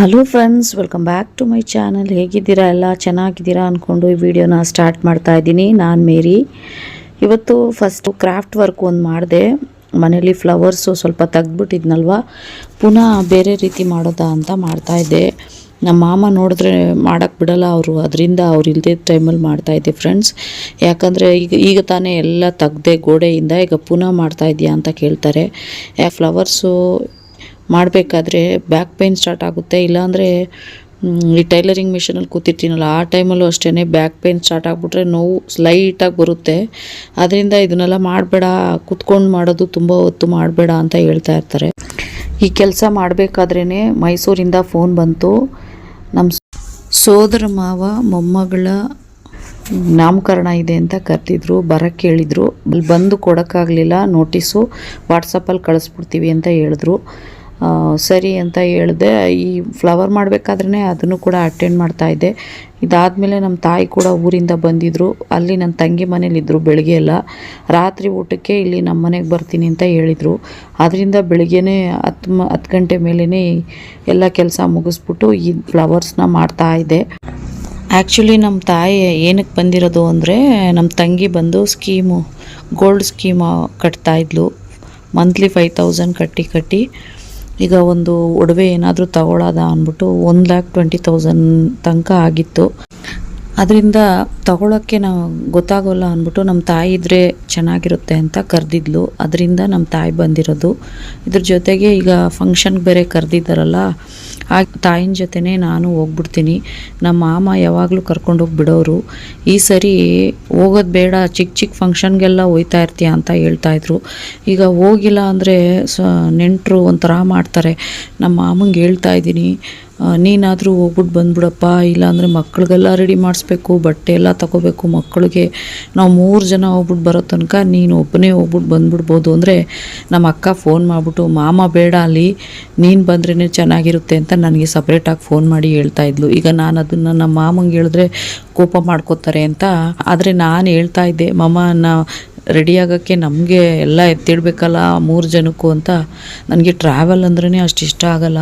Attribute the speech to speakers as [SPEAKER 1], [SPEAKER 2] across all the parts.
[SPEAKER 1] Hello friends welcome back to my channel ಹೇಗಿದ್ದೀರಾ? ಎಲ್ಲ ಚೆನ್ನಾಗಿದ್ದೀರಾ ಅಂದ್ಕೊಂಡು ಈ ವಿಡಿಯೋನ ಸ್ಟಾರ್ಟ್ ಮಾಡ್ತಾ ಇದ್ದೀನಿ. ನಾನು ಮೇರಿ. ಇವತ್ತು ಫಸ್ಟು ಕ್ರಾಫ್ಟ್ ವರ್ಕ್ ಒಂದು ಮಾಡಿದೆ. ಮನೇಲಿ ಫ್ಲವರ್ಸು ಸ್ವಲ್ಪ ತೆಗ್ದುಬಿಟ್ಟಿದ್ನಲ್ವ? ಪುನಃ ಬೇರೆ ರೀತಿ ಮಾಡೋದಾ ಅಂತ ಮಾಡ್ತಾಯಿದ್ದೆ ನಮ್ಮ ಮಾಮ ನೋಡಿದ್ರೆ ಮಾಡೋಕ್ಕೆ ಬಿಡಲ್ಲ ಅವರು. ಅದರಿಂದ ಅವ್ರು ಇಲ್ಲದೆ ಟೈಮಲ್ಲಿ ಮಾಡ್ತಾಯಿದ್ದೆ ಫ್ರೆಂಡ್ಸ್ ಯಾಕಂದರೆ ಈಗ ಈಗ ತಾನೇ ಎಲ್ಲ ತೆಗ್ದೆ ಗೋಡೆಯಿಂದ, ಈಗ ಪುನಃ ಮಾಡ್ತಾ ಇದೆಯಾ ಅಂತ ಕೇಳ್ತಾರೆ. ಫ್ಲವರ್ಸು ಮಾಡಬೇಕಾದ್ರೆ ಬ್ಯಾಕ್ ಪೇಯ್ನ್ ಸ್ಟಾರ್ಟ್ ಆಗುತ್ತೆ. ಇಲ್ಲಾಂದರೆ ಈ ಟೈಲರಿಂಗ್ ಮಿಷಿನಲ್ಲಿ ಕೂತಿರ್ತೀನಲ್ಲ, ಆ ಟೈಮಲ್ಲೂ ಅಷ್ಟೇ ಬ್ಯಾಕ್ ಪೇಯ್ನ್ ಸ್ಟಾರ್ಟ್ ಆಗಿಬಿಟ್ರೆ ನೋವು ಸ್ಲೈಟಾಗಿ ಬರುತ್ತೆ. ಅದರಿಂದ ಇದನ್ನೆಲ್ಲ ಮಾಡಬೇಡ, ಕುತ್ಕೊಂಡು ಮಾಡೋದು ತುಂಬ ಹೊತ್ತು ಮಾಡಬೇಡ ಅಂತ ಹೇಳ್ತಾ ಇರ್ತಾರೆ. ಈ ಕೆಲಸ ಮಾಡಬೇಕಾದ್ರೇ ಮೈಸೂರಿಂದ ಫೋನ್ ಬಂತು. ನಮ್ಮ ಸೋದರ ಮಾವ, ಮೊಮ್ಮಗಳ ನಾಮಕರಣ ಇದೆ ಅಂತ ಕರೆದಿದ್ರು ಬರೋಕ್ಕೆ ಹೇಳಿದರು ಬಂದು ಕೊಡೋಕ್ಕಾಗಲಿಲ್ಲ ನೋಟಿಸು ವಾಟ್ಸಪ್ಪಲ್ಲಿ ಕಳಿಸ್ಬಿಡ್ತೀವಿ ಅಂತ ಹೇಳಿದ್ರು. ಸರಿ ಅಂತ ಹೇಳಿದೆ. ಈ ಫ್ಲವರ್ ಮಾಡಬೇಕಾದ್ರೆ ಅದನ್ನು ಕೂಡ ಅಟೆಂಡ್ ಮಾಡ್ತಾಯಿದ್ದೆ ಇದಾದಮೇಲೆ ನಮ್ಮ ತಾಯಿ ಕೂಡ ಊರಿಂದ ಬಂದಿದ್ದರು ಅಲ್ಲಿ ನನ್ನ ತಂಗಿ ಮನೇಲಿದ್ದರು ಬೆಳಗ್ಗೆ ಎಲ್ಲ. ರಾತ್ರಿ ಊಟಕ್ಕೆ ಇಲ್ಲಿ ನಮ್ಮ ಮನೆಗೆ ಬರ್ತೀನಿ ಅಂತ ಹೇಳಿದರು. ಅದರಿಂದ ಬೆಳಗ್ಗೆನೇ ಹತ್ತು ಹತ್ತು ಗಂಟೆ ಮೇಲೇ ಎಲ್ಲ ಕೆಲಸ ಮುಗಿಸ್ಬಿಟ್ಟು ಈ ಫ್ಲವರ್ಸ್ನ ಮಾಡ್ತಾ ಇದ್ದೆ. ಆ್ಯಕ್ಚುಲಿ ನಮ್ಮ ತಾಯಿ ಏನಕ್ಕೆ ಬಂದಿರೋದು ಅಂದರೆ ನಮ್ಮ ತಂಗಿ ಬಂದು ಸ್ಕೀಮು ಗೋಲ್ಡ್ ಸ್ಕೀಮ್ ಕಟ್ತಾಯಿದ್ಲು ಮಂತ್ಲಿ ಫೈವ್ ತೌಸಂಡ್ ಕಟ್ಟಿ ಕಟ್ಟಿ. ಈಗ ಒಂದು ಒಡವೆ ಏನಾದರೂ ತಗೊಳ್ಳೋದ ಅಂದ್ಬಿಟ್ಟು ಒನ್ ಲ್ಯಾಕ್ ಟ್ವೆಂಟಿ ತೌಸಂಡ್ ತನಕ ಆಗಿತ್ತು. ಅದರಿಂದ ತಗೊಳ್ಳೋಕ್ಕೆ ನಾವು ಗೊತ್ತಾಗೋಲ್ಲ ಅಂದ್ಬಿಟ್ಟು ನಮ್ಮ ತಾಯಿ ಇದ್ದರೆ ಚೆನ್ನಾಗಿರುತ್ತೆ ಅಂತ ಕರೆದಿದ್ಲು. ಅದರಿಂದ ನಮ್ಮ ತಾಯಿ ಬಂದಿರೋದು. ಇದ್ರ ಜೊತೆಗೆ ಈಗ ಫಂಕ್ಷನ್ಗೆ ಬೇರೆ ಕರೆದಿದ್ದಾರಲ್ಲ, ಆ ತಾಯಿನ ಜೊತೆನೇ ನಾನು ಹೋಗ್ಬಿಡ್ತೀನಿ. ನಮ್ಮ ಮಾಮ ಯಾವಾಗಲೂ ಕರ್ಕೊಂಡೋಗಿ ಬಿಡೋರು ಈ ಸರಿ ಹೋಗೋದು ಬೇಡ ಚಿಕ್ಕ ಚಿಕ್ಕ ಫಂಕ್ಷನ್ಗೆಲ್ಲ ಹೋಯ್ತಾ ಇರ್ತೀಯ ಅಂತ ಹೇಳ್ತಾಯಿದ್ರು ಈಗ ಹೋಗಿಲ್ಲ ಅಂದರೆ ಸ ನೆಂಟರು ಒಂಥರ ಮಾಡ್ತಾರೆ. ನಮ್ಮ ಮಾಮಂಗೆ ಹೇಳ್ತಾ ಇದ್ದೀನಿ ನೀನಾದರೂ ಹೋಗ್ಬಿಟ್ಟು ಬಂದ್ಬಿಡಪ್ಪ, ಇಲ್ಲಾಂದರೆ ಮಕ್ಕಳಿಗೆಲ್ಲ ರೆಡಿ ಮಾಡಿಸ್ಬೇಕು, ಬಟ್ಟೆ ಎಲ್ಲ ತಗೋಬೇಕು ಮಕ್ಕಳಿಗೆ ನಾವು ಮೂರು ಜನ ಹೋಗ್ಬಿಟ್ಟು ಬರೋ ತನಕ ನೀನು ಒಬ್ಬನೇ ಹೋಗ್ಬಿಟ್ಟು ಬಂದ್ಬಿಡ್ಬೋದು. ಅಂದರೆ ನಮ್ಮ ಅಕ್ಕ ಫೋನ್ ಮಾಡಿಬಿಟ್ಟು, ಮಾಮ, ಬೇಡ ಅಲ್ಲಿ, ನೀನು ಬಂದ್ರೇ ಚೆನ್ನಾಗಿರುತ್ತೆ ಅಂತ ನನಗೆ ಸಪ್ರೇಟಾಗಿ ಫೋನ್ ಮಾಡಿ ಹೇಳ್ತಾ ಇದ್ಲು. ಈಗ ನಾನು ಅದನ್ನು ನಮ್ಮ ಮಾಮಂಗೆ ಹೇಳಿದ್ರೆ ಕೋಪ ಮಾಡ್ಕೋತಾರೆ ಅಂತ. ಆದರೆ ನಾನು ಹೇಳ್ತಾ ಇದ್ದೆ, ಮಾಮ, ನಾ ರೆಡಿ ಆಗೋಕ್ಕೆ ನಮಗೆ ಎಲ್ಲ ಎತ್ತಿಡಬೇಕಲ್ಲ ಮೂರು ಜನಕ್ಕೂ ಅಂತ ನನಗೆ ಟ್ರಾವೆಲ್ ಅಂದ್ರೇ ಅಷ್ಟು ಇಷ್ಟ ಆಗಲ್ಲ.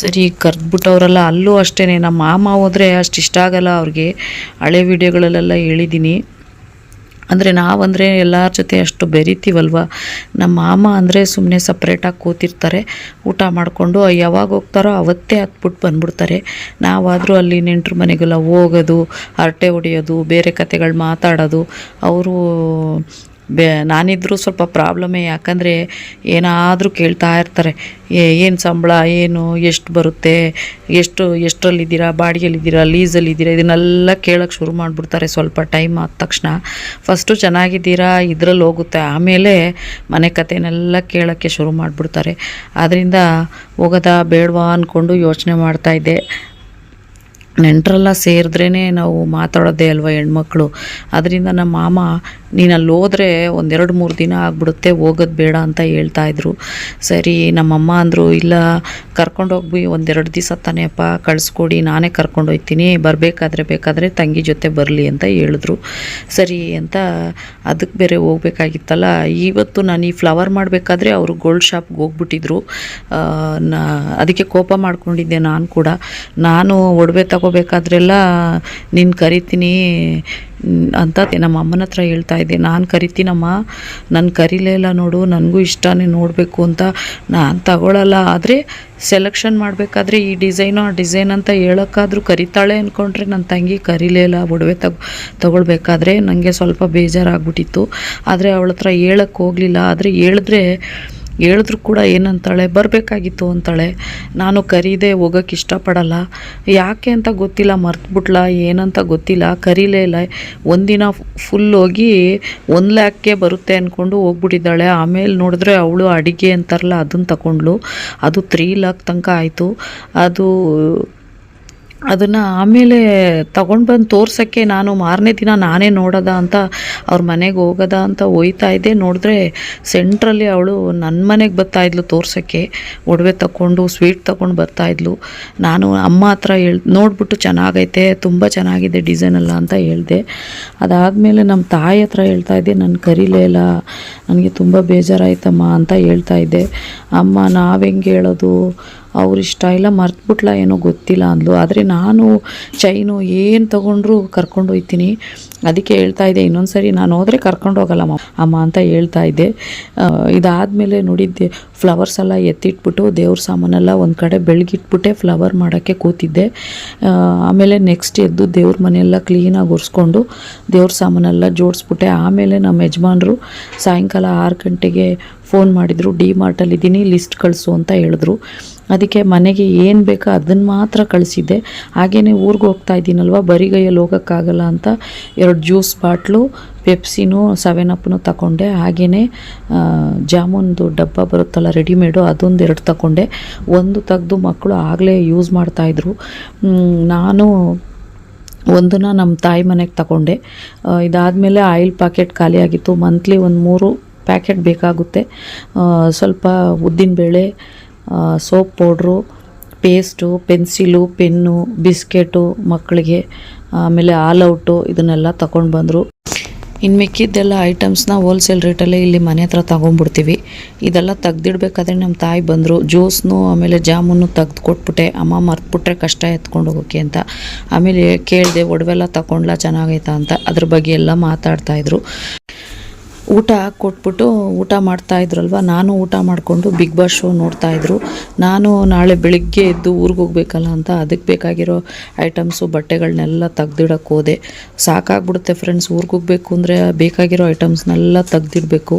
[SPEAKER 1] ಸರಿ, ಕರೆದ್ಬಿಟ್ಟವ್ರಲ್ಲ ಅಲ್ಲೂ ಅಷ್ಟೇ ನಮ್ಮ ಮಾಮ ಹೋದರೆ ಅಷ್ಟು ಇಷ್ಟ ಆಗಲ್ಲ ಅವ್ರಿಗೆ. ಹಳೆ ವಿಡಿಯೋಗಳಲ್ಲೆಲ್ಲ ಹೇಳಿದ್ದೀನಿ ಅಂದರೆ ನಾವಂದರೆ ಎಲ್ಲರ ಜೊತೆ ಅಷ್ಟು ಬೆರಿತೀವಲ್ವ? ನಮ್ಮ ಮಾಮ ಅಂದರೆ ಸುಮ್ಮನೆ ಸಪ್ರೇಟಾಗಿ ಕೂತಿರ್ತಾರೆ. ಊಟ ಮಾಡಿಕೊಂಡು ಯಾವಾಗ ಹೋಗ್ತಾರೋ ಅವತ್ತೇ ಹತ್ಬಿಟ್ಟು ಬಂದ್ಬಿಡ್ತಾರೆ. ನಾವಾದರೂ ಅಲ್ಲಿ ನೆಂಟ್ರ ಮನೆಗೆಲ್ಲ ಹೋಗೋದು, ಹರಟೆ ಹೊಡೆಯೋದು, ಬೇರೆ ಕತೆಗಳು ಮಾತಾಡೋದು. ಅವರು ಬೆ, ನಾನಿದ್ರೂ ಸ್ವಲ್ಪ ಪ್ರಾಬ್ಲಮ್ಮೇ ಯಾಕಂದರೆ ಏನಾದರೂ ಕೇಳ್ತಾ ಇರ್ತಾರೆ. ಏನು ಸಂಬಳ, ಏನು, ಎಷ್ಟು ಬರುತ್ತೆ, ಎಷ್ಟು, ಎಷ್ಟರಲ್ಲಿದ್ದೀರಾ ಬಾಡಿಗೆಲಿದ್ದೀರಾ ಲೀಸಲ್ಲಿದ್ದೀರಾ ಇದನ್ನೆಲ್ಲ ಕೇಳೋಕ್ಕೆ ಶುರು ಮಾಡಿಬಿಡ್ತಾರೆ ಸ್ವಲ್ಪ ಟೈಮ್ ಆದ ತಕ್ಷಣ. ಫಸ್ಟು ಚೆನ್ನಾಗಿದ್ದೀರಾ, ಇದ್ರಲ್ಲಿ ಹೋಗುತ್ತೆ. ಆಮೇಲೆ ಮನೆ ಕಥೆನೆಲ್ಲ ಕೇಳೋಕ್ಕೆ ಶುರು ಮಾಡಿಬಿಡ್ತಾರೆ. ಆದ್ದರಿಂದ ಹೋಗೋದಾ ಬೇಡವಾ ಅಂದ್ಕೊಂಡು ಯೋಚನೆ ಮಾಡ್ತಾಯಿದ್ದೆ ನೆಂಟರೆಲ್ಲ ಸೇರಿದ್ರೇ ನಾವು ಮಾತಾಡೋದೇ ಅಲ್ವ ಹೆಣ್ಮಕ್ಳು? ಅದರಿಂದ ನಮ್ಮ ಮಾಮ ನೀನು ಅಲ್ಲಿ ಹೋದರೆ ಒಂದೆರಡು ಮೂರು ದಿನ ಆಗ್ಬಿಡುತ್ತೆ, ಹೋಗೋದು ಬೇಡ ಅಂತ ಹೇಳ್ತಾ ಇದ್ರು. ಸರಿ, ನಮ್ಮಮ್ಮ ಅಂದರು, ಇಲ್ಲ ಕರ್ಕೊಂಡೋಗಿ ಒಂದೆರಡು ದಿವಸ ತಾನೇಪ್ಪ ಕಳಿಸ್ಕೊಡಿ, ನಾನೇ ಕರ್ಕೊಂಡು ಹೋಗ್ತೀನಿ, ಬರಬೇಕಾದ್ರೆ ಬೇಕಾದರೆ ತಂಗಿ ಜೊತೆ ಬರಲಿ ಅಂತ ಹೇಳಿದ್ರು. ಸರಿ ಅಂತ ಅದಕ್ಕೆ ಬೇರೆ ಹೋಗ್ಬೇಕಾಗಿತ್ತಲ್ಲ, ಇವತ್ತು ನಾನು ಈ ಫ್ಲವರ್ ಮಾಡಬೇಕಾದ್ರೆ ಅವರು ಗೋಲ್ಡ್ ಶಾಪ್ಗೆ ಹೋಗ್ಬಿಟ್ಟಿದ್ರು. ಅದಕ್ಕೆ ಕೋಪ ಮಾಡ್ಕೊಂಡಿದ್ದೆ ನಾನು ಕೂಡ. ನಾನು ಒಡವೆ ತಗೋಬೇಕಾದ್ರೆಲ್ಲ ನಿನ್ನ ಕರಿತೀನಿ ಅಂತ ನಮ್ಮ ಅಮ್ಮನ ಹತ್ರ ಹೇಳ್ತಾ ಇದ್ದೆ. ನಾನು ಕರಿತೀನಮ್ಮ ಕರೀಲೇ ಇಲ್ಲ ನೋಡು. ನನಗೂ ಇಷ್ಟನೇ ನೋಡಬೇಕು ಅಂತ ನಾನು ತಗೊಳ್ಳಲ್ಲ ಆದರೆ ಸೆಲೆಕ್ಷನ್ ಮಾಡಬೇಕಾದ್ರೆ ಈ ಡಿಸೈನು ಆ ಡಿಸೈನ್ ಅಂತ ಹೇಳೋಕ್ಕಾದ್ರೂ ಕರಿತಾಳೆ ಅಂದ್ಕೊಂಡ್ರೆ ನನ್ನ ತಂಗಿ ಕರೀಲೇ ಇಲ್ಲ. ಒಡವೆ ತಗೊ, ತಗೊಳ್ಬೇಕಾದ್ರೆ ನನಗೆ ಸ್ವಲ್ಪ ಬೇಜಾರಾಗ್ಬಿಟ್ಟಿತ್ತು. ಆದರೆ ಅವಳ ಹತ್ರ ಹೇಳಕ್ಕೆ ಹೋಗಲಿಲ್ಲ. ಆದರೆ ಹೇಳಿದ್ರೆ ಹೇಳಿದ್ರು ಕೂಡ ಏನಂತಾಳೆ, ಬರಬೇಕಾಗಿತ್ತು ಅಂತಾಳೆ. ನಾನು ಕರೀದೆ ಹೋಗೋಕ್ಕೆ ಇಷ್ಟಪಡಲ್ಲ. ಯಾಕೆ ಅಂತ ಗೊತ್ತಿಲ್ಲ, ಮರ್ತುಬಿಟ್ಲ, ಏನಂತ ಗೊತ್ತಿಲ್ಲ, ಕರೀಲೇ ಇಲ್ಲ. ಒಂದಿನ ಫುಲ್ ಹೋಗಿ ಒಂದು ಲ್ಯಾಕ್ಗೆ ಬರುತ್ತೆ ಅಂದ್ಕೊಂಡು ಹೋಗ್ಬಿಟ್ಟಿದ್ದಾಳೆ. ಆಮೇಲೆ ನೋಡಿದ್ರೆ ಅವಳು ಅಡಿಗೆ ಅಂತಾರಲ್ಲ ಅದನ್ನು ತಗೊಂಡ್ಳು. ಅದು ತ್ರೀ ಲ್ಯಾಕ್ ತನಕ ಆಯಿತು. ಅದು ಅದನ್ನು ಆಮೇಲೆ ತಗೊಂಡು ಬಂದು ತೋರ್ಸೋಕ್ಕೆ ನಾನು ಮಾರನೇ ದಿನ ನಾನೇ ನೋಡೋದ ಅಂತ ಅವ್ರ ಮನೆಗೆ ಹೋಗೋದ ಅಂತ ಹೋಯ್ತಾ ಇದ್ದೆ. ನೋಡಿದ್ರೆ ಸೆಂಟ್ರಲ್ಲಿ ಅವಳು ನನ್ನ ಮನೆಗೆ ಬರ್ತಾಯಿದ್ಲು ತೋರ್ಸೋಕ್ಕೆ. ಒಡವೆ ತಗೊಂಡು ಸ್ವೀಟ್ ತಗೊಂಡು ಬರ್ತಾಯಿದ್ಲು ನಾನು ಅಮ್ಮ ಹತ್ರ ಹೇಳ್, ನೋಡ್ಬಿಟ್ಟು ಚೆನ್ನಾಗೈತೆ, ತುಂಬ ಚೆನ್ನಾಗಿದೆ ಡಿಸೈನ್ ಎಲ್ಲ ಅಂತ ಹೇಳಿದೆ. ಅದಾದಮೇಲೆ ನಮ್ಮ ತಾಯಿ ಹತ್ರ ಹೇಳ್ತಾ ಇದ್ದೆ, ನಾನು ಕರೀಲೇ ಇಲ್ಲ, ನನಗೆ ತುಂಬ ಬೇಜಾರಾಯ್ತಮ್ಮ ಅಂತ ಹೇಳ್ತಾ ಇದ್ದೆ. ಅಮ್ಮ, ನಾವು ಹೆಂಗೆ ಹೇಳೋದು? ಅವ್ರ ಇಷ್ಟ ಇಲ್ಲ, ಮರ್ತ್ಬಿಟ್ಲ ಏನೋ ಗೊತ್ತಿಲ್ಲ ಅಂದ್ಲು. ಆದರೆ ನಾನು ಚೈನು ಏನು ತೊಗೊಂಡ್ರು ಕರ್ಕೊಂಡು ಹೋಗ್ತೀನಿ ಅದಕ್ಕೆ ಹೇಳ್ತಾ ಇದ್ದೆ ಇನ್ನೊಂದು ಸರಿ ನಾನು ಹೋದರೆ ಕರ್ಕೊಂಡು ಹೋಗಲ್ಲ ಅಮ್ಮ ಅಂತ ಹೇಳ್ತಾ ಇದ್ದೆ. ಇದಾದಮೇಲೆ ನೋಡಿದ್ದೆ ಫ್ಲವರ್ಸ್ ಎಲ್ಲ ಎತ್ತಿಟ್ಬಿಟ್ಟು, ದೇವ್ರ ಸಾಮಾನೆಲ್ಲ ಒಂದು ಕಡೆ ಬೆಳಗಿಟ್ಬಿಟ್ಟೆ ಫ್ಲವರ್ ಮಾಡೋಕ್ಕೆ ಕೂತಿದ್ದೆ. ಆಮೇಲೆ ನೆಕ್ಸ್ಟ್ ಎದ್ದು ದೇವ್ರ ಮನೆಯೆಲ್ಲ ಕ್ಲೀನಾಗಿ ಒರೆಸ್ಕೊಂಡು, ದೇವ್ರ ಸಾಮಾನೆಲ್ಲ ಜೋಡಿಸ್ಬಿಟ್ಟೆ. ಆಮೇಲೆ ನಮ್ಮ ಯಜಮಾನರು ಸಾಯಂಕಾಲ ಆರು ಗಂಟೆಗೆ ಫೋನ್ ಮಾಡಿದರು, ಡಿ ಮಾರ್ಟಲ್ಲಿದ್ದೀನಿ ಲಿಸ್ಟ್ ಕಳಿಸು ಅಂತ ಹೇಳಿದ್ರು. ಅದಕ್ಕೆ ಮನೆಗೆ ಏನು ಬೇಕೋ ಅದನ್ನು ಮಾತ್ರ ಕಳಿಸಿದ್ದೆ. ಹಾಗೆಯೇ ಊರಿಗೆ ಹೋಗ್ತಾ ಇದ್ದೀನಲ್ವ ಬರಿಗೈಯಲ್ಲಿ ಹೋಗೋಕ್ಕಾಗಲ್ಲ ಅಂತ ಎರಡು ಜ್ಯೂಸ್ ಬಾಟ್ಲು, ಪೆಪ್ಸಿನೂ ಸೆವೆನ್ ಅಪ್ನು ತಗೊಂಡೆ ಹಾಗೆಯೇ ಜಾಮೂನ್ದು ಡಬ್ಬ ಬರುತ್ತಲ್ಲ, ರೆಡಿಮೇಡು, ಅದೊಂದು ಎರಡು ತಗೊಂಡೆ ಒಂದು ತೆಗೆದು ಮಕ್ಕಳು ಆಗಲೇ ಯೂಸ್ ಮಾಡ್ತಾಯಿದ್ರು ನಾನು ಒಂದನ್ನ ನಮ್ಮ ತಾಯಿ ಮನೆಗೆ ತಗೊಂಡೆ ಇದಾದಮೇಲೆ ಆಯಿಲ್ ಪ್ಯಾಕೆಟ್ ಖಾಲಿಯಾಗಿತ್ತು ಮಂತ್ಲಿ ಒಂದು ಮೂರು ಪ್ಯಾಕೆಟ್ ಬೇಕಾಗುತ್ತೆ. ಸ್ವಲ್ಪ ಸ್ವಲ್ಪ ಉದ್ದಿನಬೇಳೆ soap powder, paste, pencil, pen, biscuit ಮಕ್ಕಳಿಗೆ, ಆಮೇಲೆ ಆಲ್ ಔಟು ಇದನ್ನೆಲ್ಲ ತಗೊಂಡು ಬಂದರು. ಇನ್ನು ಮಿಕ್ಕಿದ್ದೆಲ್ಲ ಐಟಮ್ಸ್ನ ಹೋಲ್ಸೇಲ್ ರೇಟಲ್ಲೇ ಇಲ್ಲಿ ಮನೆ ಹತ್ರ ತಗೊಂಡ್ಬಿಡ್ತೀವಿ. ಇದೆಲ್ಲ ತೆಗ್ದಿಡ್ಬೇಕಾದ್ರೆ ನಮ್ಮ ತಾಯಿ ಬಂದರು. ಜ್ಯೂಸ್ನು, ಆಮೇಲೆ ಜಾಮೂನು ತೆಗ್ದು ಕೊಟ್ಬಿಟ್ಟೆ ಅಮ್ಮ ಮರ್ತ್ಬಿಟ್ರೆ ಕಷ್ಟ ಎತ್ಕೊಂಡು ಹೋಗೋಕೆ ಅಂತ. ಆಮೇಲೆ ಕೇಳಿದೆ, ಒಡವೆಲ್ಲ ತಗೊಂಡ್ಲಾ? ಚೆನ್ನಾಗೈತಾ? ಅಂತ. ಅದ್ರ ಬಗ್ಗೆ ಎಲ್ಲ ಮಾತಾಡ್ತಾಯಿದ್ರು ಊಟ ಕೊಟ್ಬಿಟ್ಟು ಊಟ ಮಾಡ್ತಾ ಇದ್ರಲ್ವ? ನಾನು ಊಟ ಮಾಡಿಕೊಂಡು ಬಿಗ್ ಬಾಸ್ ಶೋ ನೋಡ್ತಾ ಇದ್ರು. ನಾನು ನಾಳೆ ಬೆಳಿಗ್ಗೆ ಎದ್ದು ಊರಿಗೆ ಹೋಗ್ಬೇಕಲ್ಲ ಅಂತ ಅದಕ್ಕೆ ಬೇಕಾಗಿರೋ ಐಟಮ್ಸು ಬಟ್ಟೆಗಳನ್ನೆಲ್ಲ ತೆಗ್ದಿಡಕ್ಕೆ ಹೋದೆ. ಸಾಕಾಗ್ಬಿಡುತ್ತೆ ಫ್ರೆಂಡ್ಸ್ ಊರಿಗೆ ಹೋಗ್ಬೇಕು ಅಂದರೆ ಬೇಕಾಗಿರೋ ಐಟಮ್ಸ್ನೆಲ್ಲ ತೆಗ್ದಿಡಬೇಕು.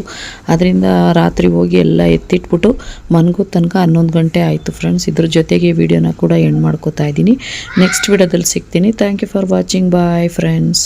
[SPEAKER 1] ಅದರಿಂದ ರಾತ್ರಿ ಹೋಗಿ ಎಲ್ಲ ಎತ್ತಿಟ್ಬಿಟ್ಟು ಮನ್ಗೋ ತನಕ ಹನ್ನೊಂದು ಗಂಟೆ ಆಯಿತು ಫ್ರೆಂಡ್ಸ್ ಇದ್ರ ಜೊತೆಗೆ ವಿಡಿಯೋನ ಕೂಡ ಎಂಡ್ ಮಾಡ್ಕೋತಾ ಇದ್ದೀನಿ. ನೆಕ್ಸ್ಟ್ ವಿಡಿಯೋದಲ್ಲಿ ಸಿಗ್ತೀನಿ. Thank you for watching bye friends